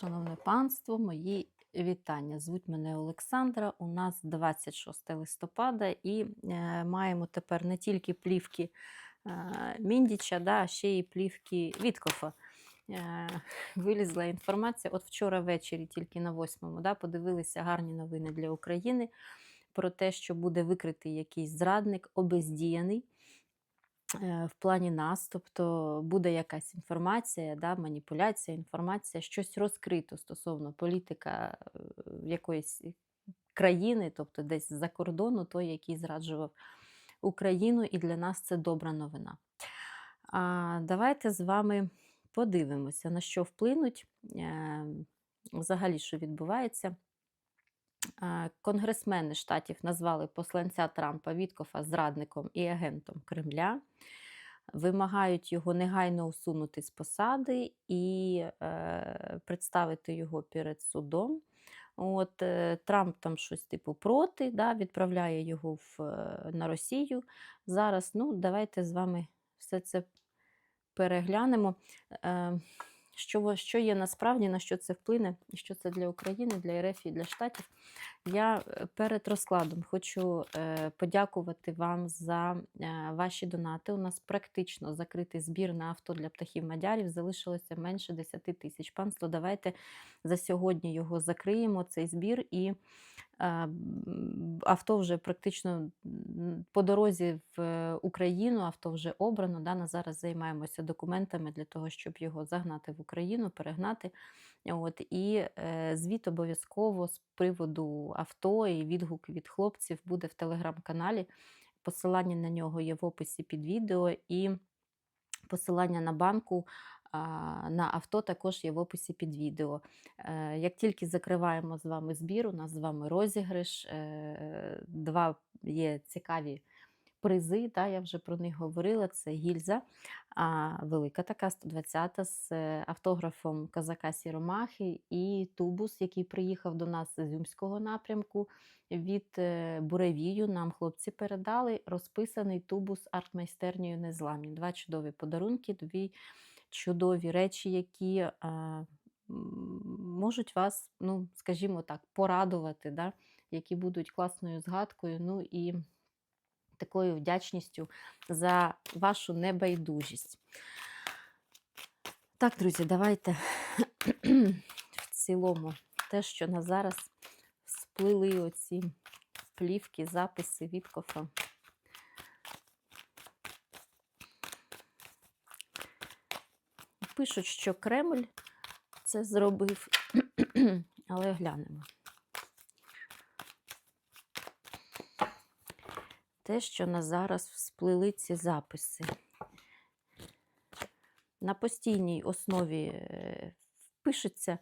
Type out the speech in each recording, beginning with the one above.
Шановне панство, мої вітання. Звуть мене Олександра. У нас 26 листопада, і е, маємо тепер не тільки плівки е, Міндіча, да, а ще й плівки Віткофа. Е, вилізла інформація. От вчора ввечері, тільки на 8-му, да, подивилися гарні новини для України про те, що буде викритий якийсь зрадник, обездіяний в плані нас, тобто буде якась інформація, да, маніпуляція, інформація, щось розкрито стосовно політика е, якоїсь країни, тобто десь з-за кордону, той, який зраджував Україну, і для нас це добра новина. А, давайте з вами подивимося, на що вплинуть е, взагалі, що відбувається. Конгресмени штатів назвали посланця Трампа Віткофа зрадником і агентом Кремля, вимагають його негайно усунути з посади і е, представити його перед судом. От е, Трамп там щось типу проти, да, відправляє його в, е, на Росію. Зараз ну, давайте з вами все це переглянемо. Е, що, що є насправді, на що це вплине, і що це для України, для РФ і для Штатів. Я е, перед розкладом хочу е, подякувати вам за е, ваші донати. У нас практично закритий збір на авто для птахів мадярів. Залишилося менше 10 тисяч. Панство, давайте за сьогодні його закриємо, цей збір, і авто вже практично по дорозі в Україну, авто вже обрано. Да, на зараз займаємося документами для того, щоб його загнати в Україну, перегнати. От, і е, звіт обов'язково з приводу авто і відгук від хлопців буде в телеграм-каналі. Посилання на нього є в описі під відео, і посилання на банку на авто також є в описі під відео. Е, Як тільки закриваємо з вами збір, у нас з вами розіграш, е, два є цікаві призи, та, я вже про них говорила. Це гільза, велика така, 120 з е, автографом козака Сіромахи, і тубус, який приїхав до нас з Зюмського напрямку. Від буревію нам хлопці передали розписаний тубус артмайстернею Незламні. Два чудові подарунки, дві чудові речі, які можуть вас, ну, скажімо так, порадувати, да? які будуть класною згадкою. Ну і такою вдячністю за вашу небайдужість. Так, друзі, давайте в цілому те, що на зараз сплили оці плівки, записи Віткофа. Пишуть, що Кремль це зробив, але глянемо. те, що на зараз всплили ці записи. На постійній основі е, пишеться,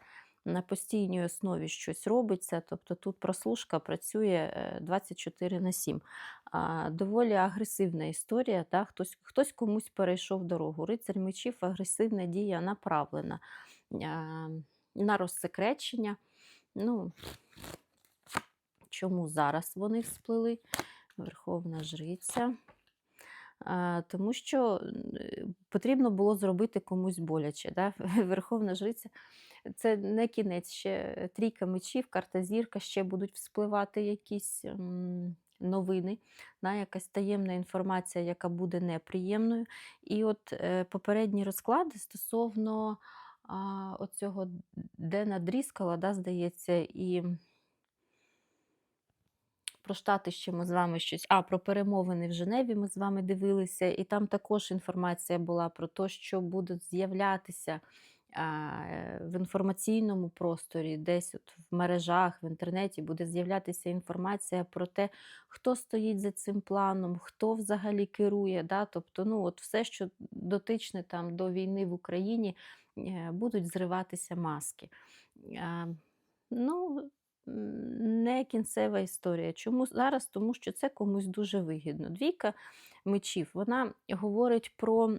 на постійній основі щось робиться, тобто тут прослушка працює е, 24 на 7. А, доволі агресивна історія. Та? Хтось, хтось комусь перейшов дорогу. Рицарь мечів, агресивна дія направлена на розсекречення. Ну, чому зараз вони всплили? Верховна Жриця. Тому що е, потрібно було зробити комусь боляче. Да? Верховна Жриця це не кінець, ще трійка мечів, карта зірка, ще будуть вспливати якісь новини, да? якась таємна інформація, яка буде неприємною. І от е, попередні розклади стосовно оцього Дена Дріскала, да, здається, і про Штати ще ми з вами щось. А, про перемовини в Женеві ми з вами дивилися, і там також інформація була про те, що будуть з'являтися в інформаційному просторі, десь от в мережах, в інтернеті буде з'являтися інформація про те, хто стоїть за цим планом, хто взагалі керує. Да? Тобто, ну, от все, що дотичне там до війни в Україні, е, будуть зриватися маски. А, Ну, не кінцева історія. Чому зараз? Тому що це комусь дуже вигідно. Двійка мечів вона говорить про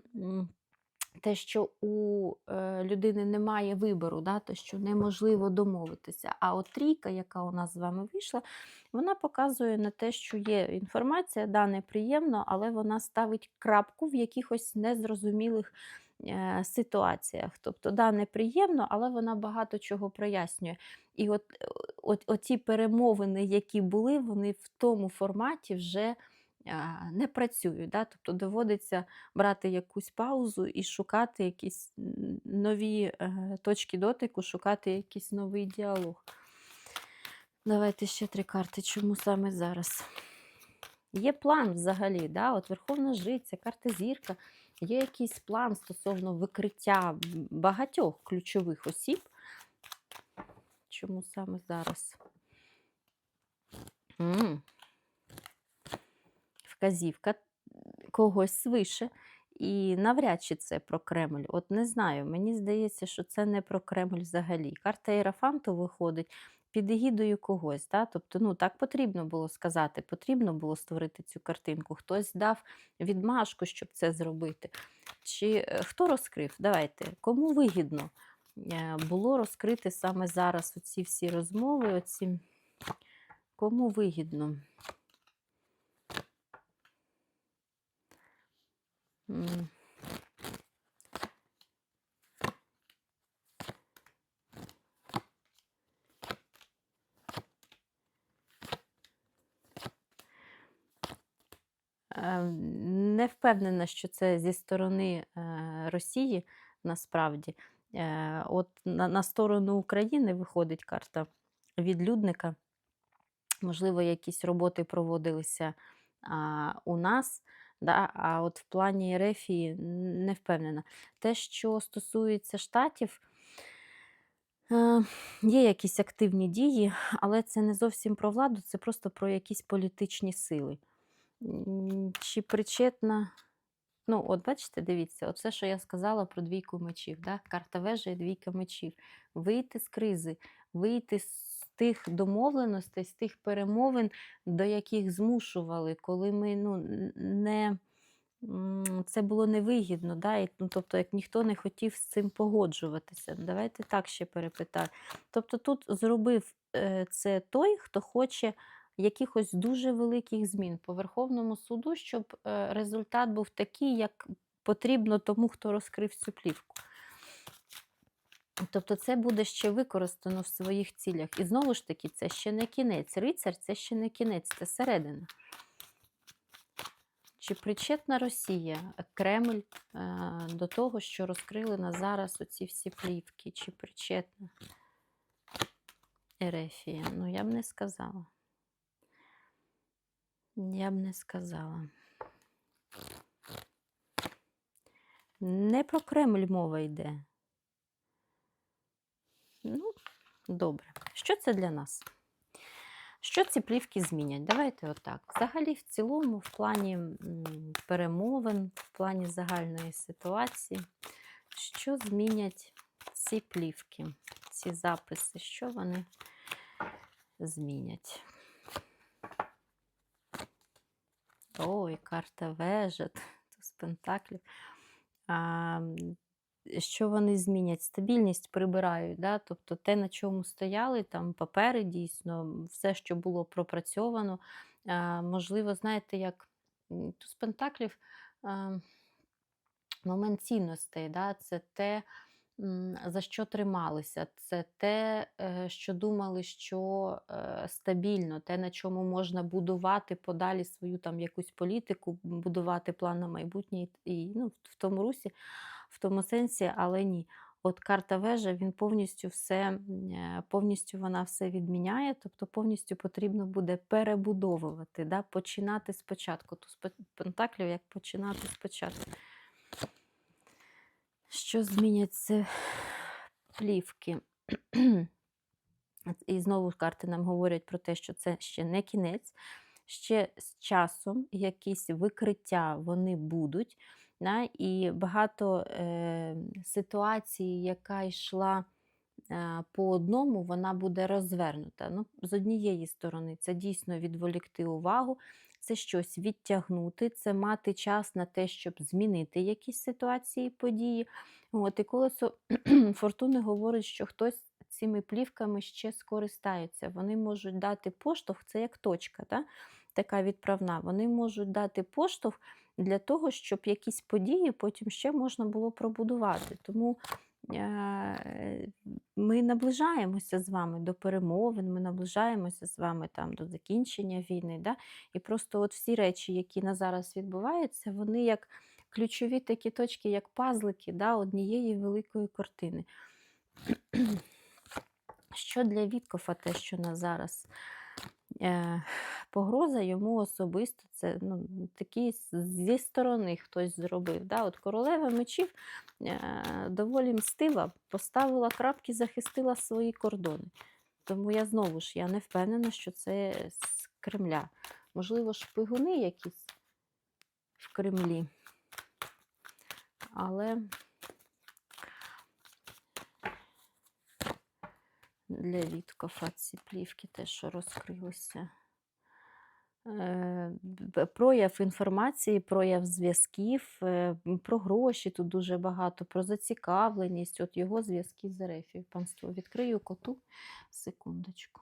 те, що у е, людини немає вибору, да, те, що неможливо домовитися. А от трійка, яка у нас з вами вийшла, вона показує на те, що є інформація, да, неприємно, але вона ставить крапку в якихось незрозумілих ситуаціях. Тобто, да, неприємно, але вона багато чого прояснює. І от, от оті перемовини, які були, вони в тому форматі вже не працюють. Да? Тобто доводиться брати якусь паузу і шукати якісь нові е, точки дотику, шукати якийсь новий діалог. Давайте ще три карти. Чому саме зараз? Є план взагалі, да? От Верховна Жриця, карта зірка. Є якийсь план стосовно викриття багатьох ключових осіб. Чому саме зараз? М, Вказівка когось свише. І навряд чи це про Кремль. От не знаю, мені здається, що це не про Кремль взагалі. Карта Єрафанту виходить під егідою когось. Да? Тобто, ну так потрібно було сказати, потрібно було створити цю картинку. Хтось дав відмашку, щоб це зробити. Чи е, хто розкрив? Давайте, кому вигідно е, було розкрити саме зараз оці всі розмови, оці... кому вигідно? М. Е, Не впевнена, що це зі сторони е, Росії насправді. Е, От на, сторону України виходить карта відлюдника. Можливо, якісь роботи проводилися у нас, да, а от в плані Ерефії не впевнена. Те, що стосується штатів, е, є якісь активні дії, але це не зовсім про владу, це просто про якісь політичні сили. Чи причетна. Ну, от бачите, дивіться, оце, що я сказала про двійку мечів. Да? Карта вежа і двійка мечів. Вийти з кризи, вийти з тих домовленостей, з тих перемовин, до яких змушували, коли ми ну, не. Це було невигідно, да? і, ну, тобто, як ніхто не хотів з цим погоджуватися. Давайте так ще перепитаю. Тобто тут зробив е, це той, хто хоче якихось дуже великих змін по Верховному суду, щоб е, результат був такий, як потрібно тому, хто розкрив цю плівку. Тобто це буде ще використано в своїх цілях. І знову ж таки, це ще не кінець. Рицар це ще не кінець, це середина. Чи причетна Росія, Кремль е, до того, що розкрили на зараз оці всі плівки? Чи причетна Ерефія? Ну, я б не сказала. Я б не сказала. Не про Кремль мова йде. Ну, добре. Що це для нас? Що ці плівки змінять? Давайте отак. Взагалі, в цілому, в плані перемовин, в плані загальної ситуації, що змінять ці плівки, ці записи, що вони змінять? Ой, карта вежа, туз пентаклів. А, що вони змінять? Стабільність прибирають, да? тобто те, на чому стояли, там папери дійсно, все, що було пропрацьовано. А, можливо, знаєте, як туз пентаклів, а, момент цінностей, да? це те, за що трималися, це те, е, що думали, що е, стабільно, те, на чому можна будувати подалі свою там якусь політику, будувати план на майбутнє і, ну, в тому русі, в тому сенсі, але ні. От карта вежа, він повністю все, е, повністю вона все відміняє, тобто повністю потрібно буде перебудовувати, да? починати спочатку. Пен- пентаклів, як починати спочатку. Що змінять це плівки? І знову карти нам говорять про те, що це ще не кінець, ще з часом якісь викриття вони будуть. Да? І багато е, ситуацій, яка йшла е, по одному, вона буде розвернута. Ну, з однієї сторони, це дійсно відволікти увагу, це щось відтягнути, це мати час на те, щоб змінити якісь ситуації, події. От, і колесо фортуни говорить, що хтось цими плівками ще скористається. Вони можуть дати поштовх, це як точка, та? така відправна. Вони можуть дати поштовх для того, щоб якісь події потім ще можна було пробудувати. Тому ми наближаємося з вами до перемовин, ми наближаємося з вами там до закінчення війни. Да? І просто от всі речі, які на зараз відбуваються, вони як ключові такі точки, як пазлики да, однієї великої картини. Що для Віткофа те, що на зараз е, погроза йому особисто, це ну, такі зі сторони хтось зробив. Да? От королева мечів е, доволі мстива, поставила крапки, захистила свої кордони. Тому я знову ж я не впевнена, що це з Кремля. Можливо, шпигуни якісь в Кремлі. Але для Віткофа ці плівки те, що розкрилися. Е, Прояв інформації, прояв зв'язків, е, про гроші тут дуже багато, про зацікавленість, от його зв'язки з РФ. Панство, відкрию коту. Секундочку.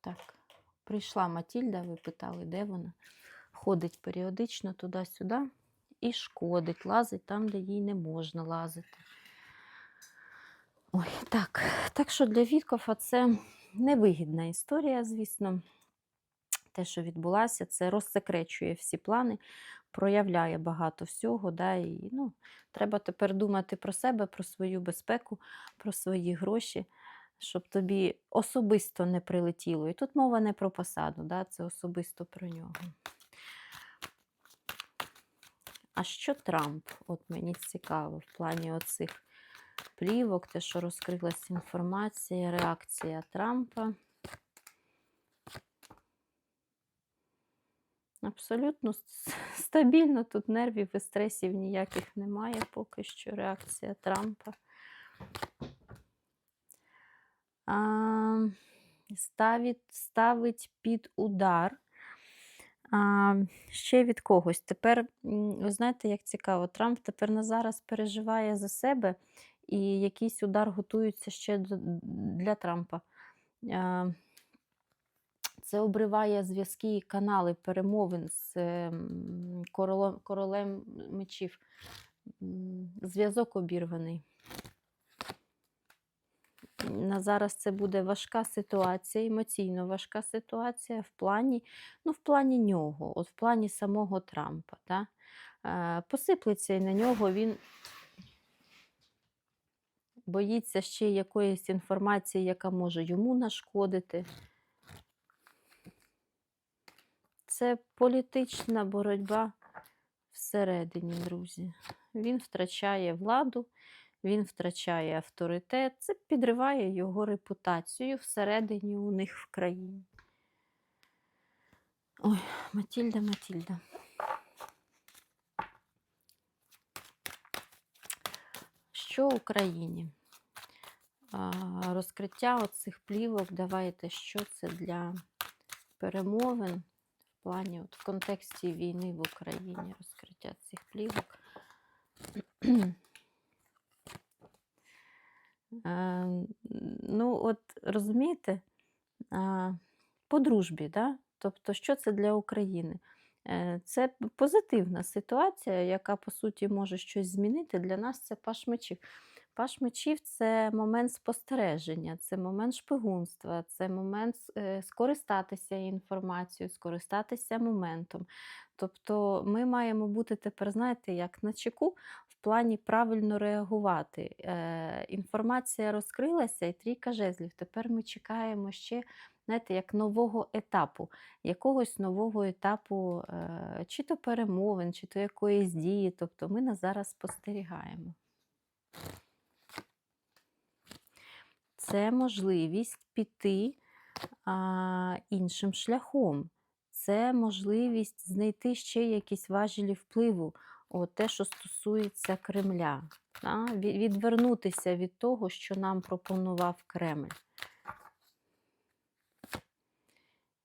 Так, прийшла Матільда, ви питали, де вона? Ходить періодично туди-сюди і шкодить, лазить там, де їй не можна лазити. Ой, так. Так що для Віткофа це невигідна історія, звісно. Те, що відбулося, це розсекречує всі плани, проявляє багато всього. Да, і, ну, треба тепер думати про себе, про свою безпеку, про свої гроші, щоб тобі особисто не прилетіло. І тут мова не про посаду, да, це особисто про нього. А що Трамп? От мені цікаво в плані оцих плівок, те, що розкрилася інформація, реакція Трампа. Абсолютно стабільно, тут нервів і стресів ніяких немає поки що реакція Трампа. А, ставить, ставить під удар. А, ще від когось. Тепер, ви знаєте, як цікаво, Трамп тепер на зараз переживає за себе, і якийсь удар готується ще для Трампа. Це обриває зв'язки і канали перемовин з ем, королем, мечів. Зв'язок обірваний. На зараз це буде важка ситуація, емоційно важка ситуація в плані, ну, в плані нього, от в плані самого Трампа. Да? Е, посиплеться і на нього він боїться ще якоїсь інформації, яка може йому нашкодити. Це політична боротьба всередині, друзі. Він втрачає владу, він втрачає авторитет, це підриває його репутацію всередині у них в країні. Ой, Матільда, Матільда. Що Україні? Розкриття оцих плівок, давайте, що це для перемовин в плані, от в контексті війни в Україні, розкриття цих плівок. Е, ну, от розумієте, по дружбі, да? тобто, що це для України? Е, Це позитивна ситуація, яка по суті може щось змінити. Для нас це паш мечів. Паш мечів це момент спостереження, це момент шпигунства, це момент е, скористатися інформацією, скористатися моментом. Тобто ми маємо бути тепер, знаєте, як на чеку в плані правильно реагувати. Е, інформація розкрилася, і трійка жезлів. Тепер ми чекаємо ще, знаєте, як нового етапу, якогось нового етапу, е, чи то перемовин, чи то якоїсь дії. Тобто ми на зараз спостерігаємо. Це можливість піти а, іншим шляхом. Це можливість знайти ще якісь важелі впливу, от те, що стосується Кремля. Да? Відвернутися від того, що нам пропонував Кремль.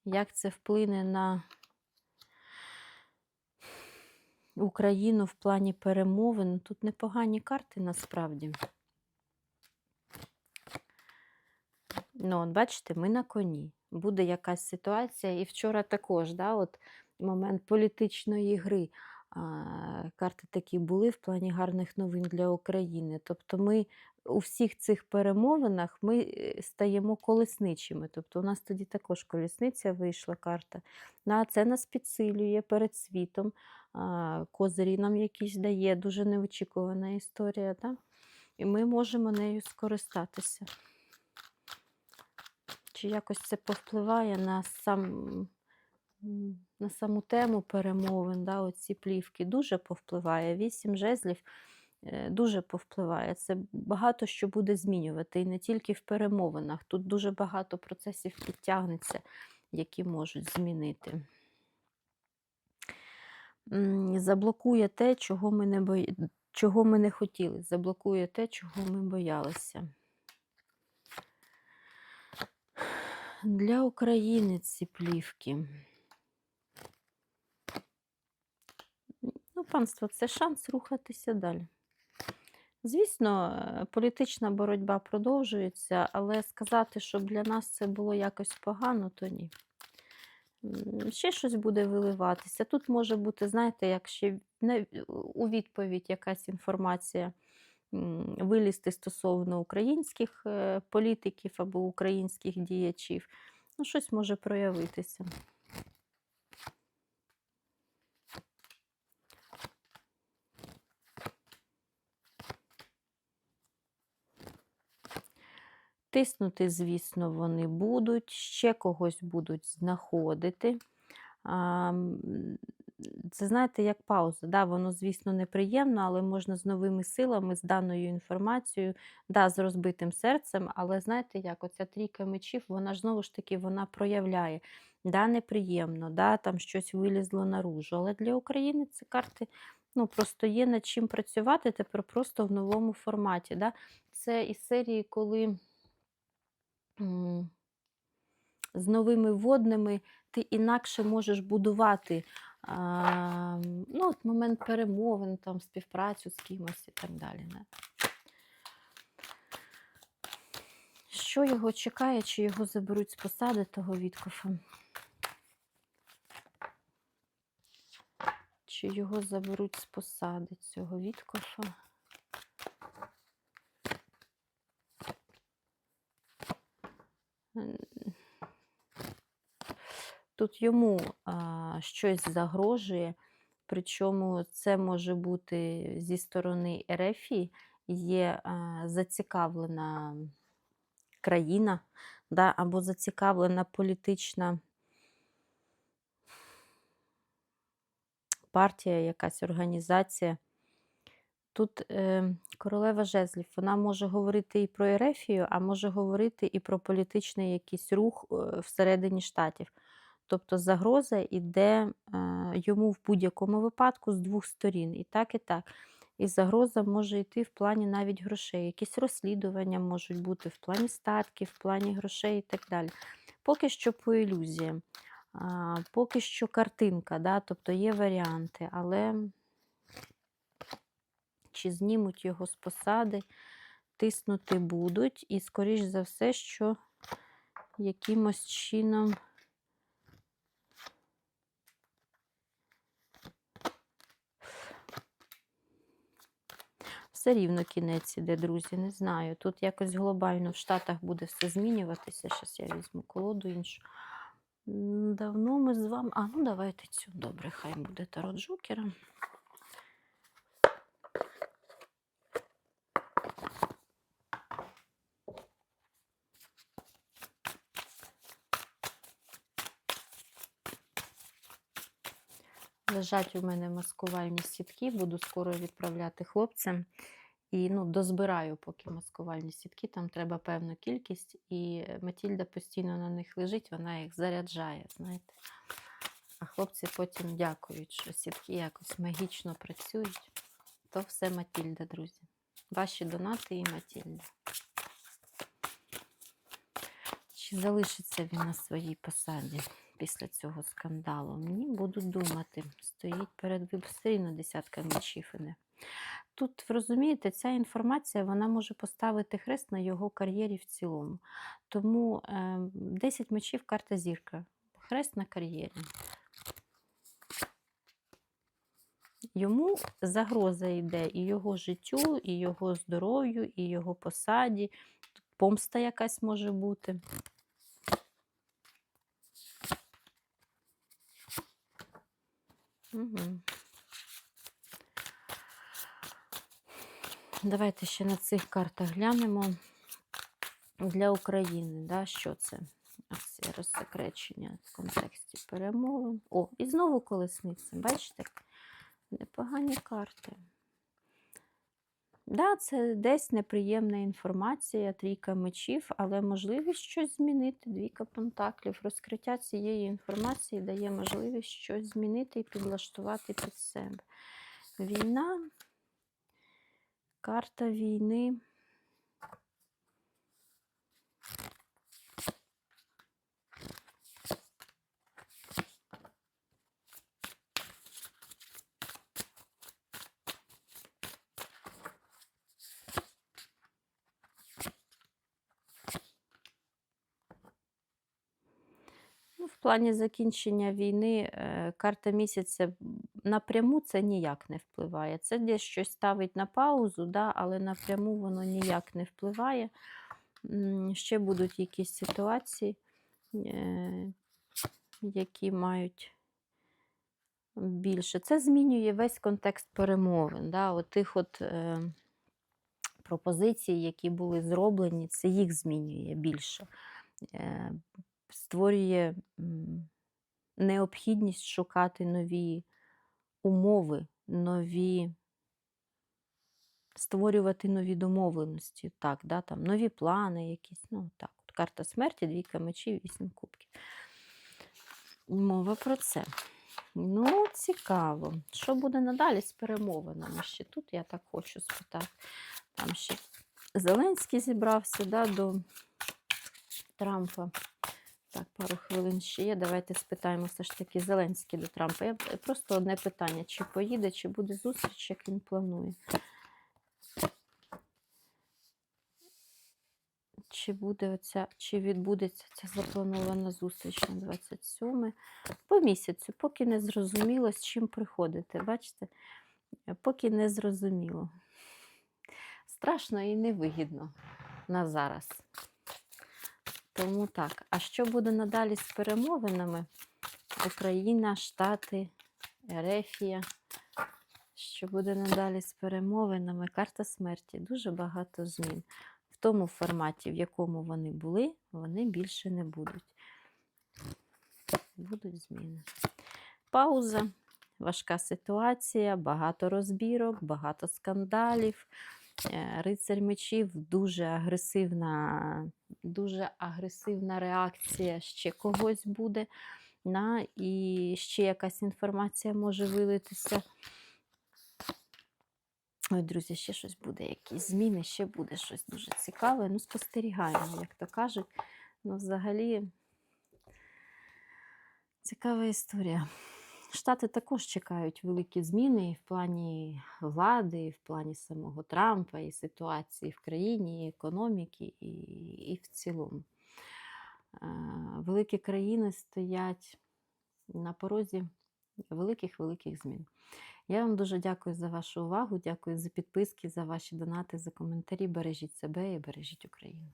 Як це вплине на Україну в плані перемовин? Тут непогані карти насправді. Ну, от бачите, ми на коні. Буде якась ситуація. І вчора також, да, от момент політичної гри. а, карти такі були в плані гарних новин для України. Тобто ми у всіх цих перемовинах ми е, стаємо колесничими. Тобто у нас тоді також колесниця вийшла карта. На це нас підсилює перед світом. а, Козирі нам якісь дає, дуже неочікувана історія. Да? І ми можемо нею скористатися. Чи якось це повпливає на сам на саму тему перемовин, да, оці плівки дуже повпливає. Вісім жезлів е, дуже повпливає. Це багато що буде змінювати, і не тільки в перемовинах. Тут дуже багато процесів підтягнеться, які можуть змінити. Заблокує те, чого ми не бої... чого ми не хотіли. Заблокує те, чого ми боялися. Для України ці плівки. Ну, панство, це шанс рухатися далі. Звісно, політична боротьба продовжується, але сказати, щоб для нас це було якось погано, то ні. Ще щось буде виливатися. Тут може бути, знаєте, як ще у відповідь якась інформація вилізти стосовно українських е, політиків або українських діячів. Ну, щось може проявитися. Тиснути, звісно, вони будуть, ще когось будуть знаходити. Це, знаєте, як пауза. Да, воно, звісно, неприємно, але можна з новими силами, з даною інформацією, да, з розбитим серцем, але знаєте, як оця трійка мечів, вона ж знову ж таки вона проявляє. Да, неприємно, да, там щось вилізло наружу. Але для України ці карти ну, просто є над чим працювати тепер просто в новому форматі. Да. Це із серії, коли з новими водними ти інакше можеш будувати а, ну, от момент перемовин, там, співпрацю з кимось і так далі. Не? Що його чекає, чи його заберуть з посади того Віткофа? Чи його заберуть з посади цього Віткофа? Тут йому а, щось загрожує, причому це може бути зі сторони РФІ, є а, зацікавлена країна, да, або зацікавлена політична партія, якась організація. Тут е, королева жезлів, вона може говорити і про Ерефію, а може говорити і про політичний якийсь рух е, всередині штатів. Тобто загроза йде е, йому в будь-якому випадку з двох сторін. І так, і так. І загроза може йти в плані навіть грошей. Якісь розслідування можуть бути в плані статків, в плані грошей і так далі. Поки що по ілюзіям. Поки що картинка, да? тобто є варіанти, але чи знімуть його з посади, тиснути будуть, і, скоріш за все, що якимось чином. Все рівно кінець іде, друзі, не знаю. Тут якось глобально в Штатах буде все змінюватися. Зараз я візьму колоду іншу. Давно ми з вами. А, ну давайте цю. Добре, хай буде Таро Джокера. Лежать у мене маскувальні сітки, буду скоро відправляти хлопцям. І ну, дозбираю поки маскувальні сітки, там треба певну кількість, і Матільда постійно на них лежить, вона їх заряджає, знаєте. А хлопці потім дякують, що сітки якось магічно працюють. То все Матільда, друзі. Ваші донати і Матільда. Чи залишиться він на своїй посаді після цього скандалу? Мені буду думати. Стоїть перед рівно десятка мечів. Тут, ви розумієте, ця інформація вона може поставити хрест на його кар'єрі в цілому. Тому е, 10 мечів карта зірка. Хрест на кар'єрі. йому загроза йде і його життю, і його здоров'ю, і його посаді. Помста якась може бути. Угу. Давайте ще на цих картах глянемо для України. Да, що це? Це розсекречення в контексті перемовин. О, і знову колесниця. Бачите? Непогані карти. Да, це десь неприємна інформація, трійка мечів, але можливість щось змінити. Двійка пентаклів. Розкриття цієї інформації дає можливість щось змінити і підлаштувати під себе. Війна, карта війни. Плані закінчення війни е, карта місяця напряму це ніяк не впливає. Це десь щось ставить на паузу, да, але напряму воно ніяк не впливає. Ще будуть якісь ситуації, е, які мають більше. Це змінює весь контекст перемовин. Да, от тих от, е, пропозицій, які були зроблені, це їх змінює більше. Створює необхідність шукати нові умови, нові, створювати нові домовленості, так, да, там, нові плани якісь. Ну, так. От карта смерті, двійка мечів, вісім кубків. Мова про це. Ну, цікаво. Що буде надалі з перемовинами? Ще тут я так хочу спитати. Там ще Зеленський зібрався да, до Трампа. Так, пару хвилин ще є. Давайте спитаємо все ж таки Зеленський до Трампа. Я просто одне питання: чи поїде, чи буде зустріч, як він планує? Чи буде оця, чи відбудеться ця запланована зустріч на 27 по місяцю, поки не зрозуміло, з чим приходити. Бачите? Е, Поки не зрозуміло. Страшно і невигідно на зараз. Тому так. А що буде надалі з перемовинами? Україна, Штати, Ерефія. Що буде надалі з перемовинами? Карта смерті. Дуже багато змін. В тому форматі, в якому вони були, вони більше не будуть. Будуть зміни. Пауза. Важка ситуація, багато розбірок, багато скандалів. Е, Рицарь мечів дуже агресивна, дуже агресивна реакція ще когось буде. На, і ще якась інформація може вилитися. Ой, друзі, ще щось буде, якісь зміни, ще буде щось дуже цікаве. Ну, спостерігаємо, як то кажуть. Ну, взагалі, цікава історія. Штати також чекають великі зміни в плані влади, в плані самого Трампа, і ситуації в країні, і економіки, і, і в цілому. Е, Великі країни стоять на порозі великих-великих змін. Я вам дуже дякую за вашу увагу, дякую за підписки, за ваші донати, за коментарі. Бережіть себе і бережіть Україну.